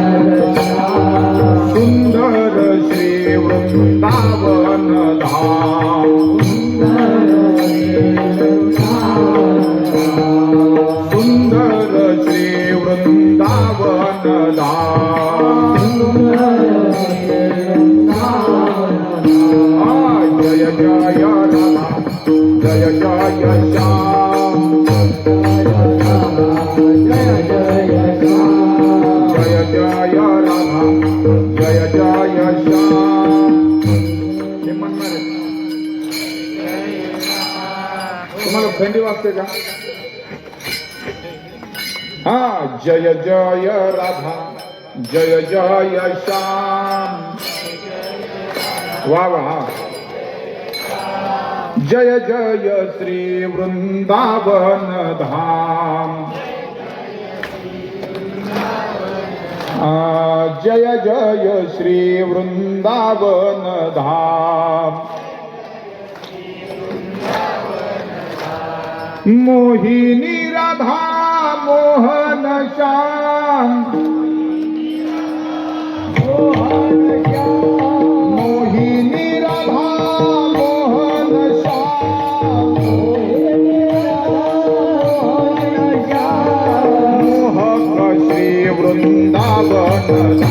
सुंदर श्री वृंदावन धाम। सुंदर श्री वृंदावन धाम। जय जय राधा। जय जय श्याम। जय जय राधा जय जय श्याम हे हा जय जय राधा जय जय श्याम वा वा जय जय श्री वृंदावन धाम जय जय श्री वृंदावन धाम. मोहिनी राधा मोहन श्याम श्री वृंदावन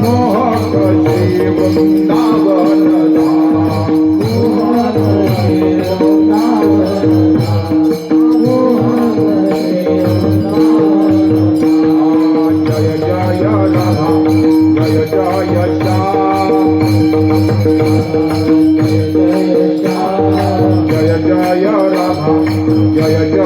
मोहक श्री वृंदावन जय जय राधा जय जय श्याम जय जय राधा जय जय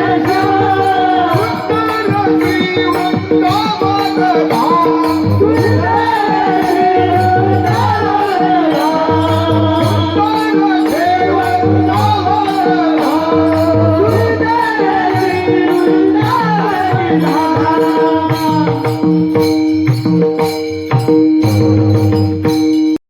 Senhor.